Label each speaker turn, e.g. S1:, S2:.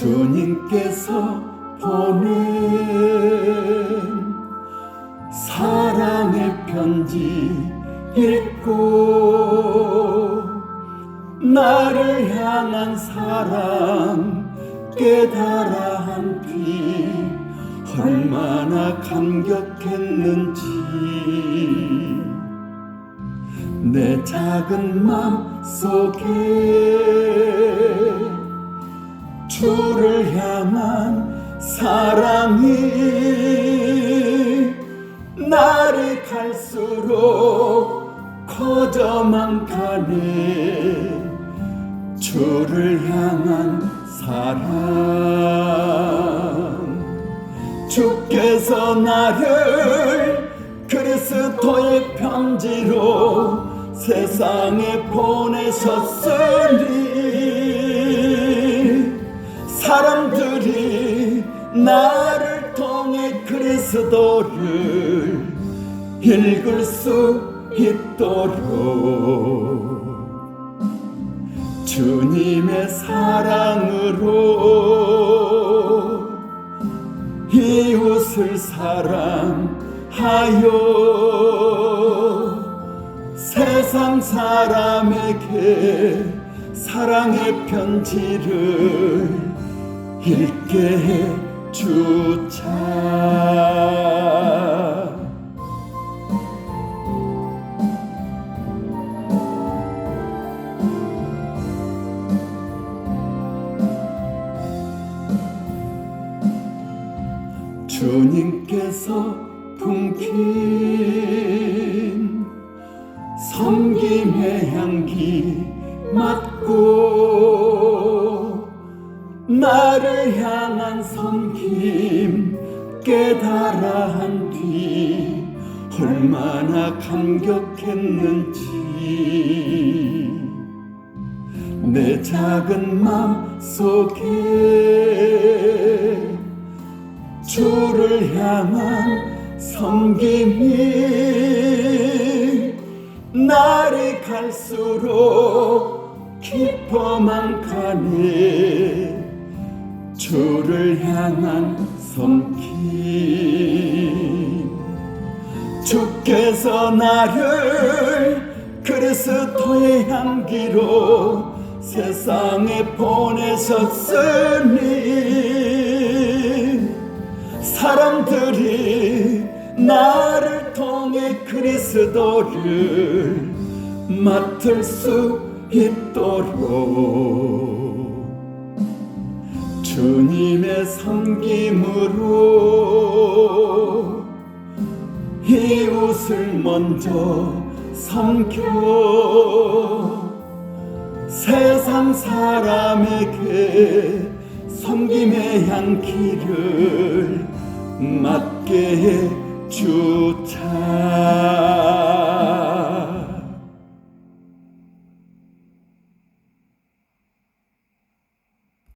S1: 주님께서 보낸 사랑의 편지 읽고 나를 향한 사랑 깨달아 한뒤 얼마나 감격했는지 내 작은 맘 속에 갈수록 커져만 가네. 주를 향한 사랑. 주께서 나를 그리스도의 편지로 세상에 보내셨으니 사람들이 나를 통해 그리스도를 읽을 수 있도록 주님의 사랑으로 이웃을 사랑하여 세상 사람에게 사랑의 편지를 읽게 해 주자. 주님께서 품긴 섬김의 향기 맡고 나를 향한 섬김 깨달아 한 뒤 얼마나 감격했는지. 내 작은 맘 속에 주를 향한 섬김이 날이 갈수록 깊어만 가네 주를 향한 섬김. 주께서 나를 그리스도의 향기로 세상에 보내셨으니 사람들이 나를 통해 그리스도를 맡을 수 있도록 주님의 섬김으로 이웃을 먼저 섬겨 세상 사람에게 섬김의 향기를 해 주자.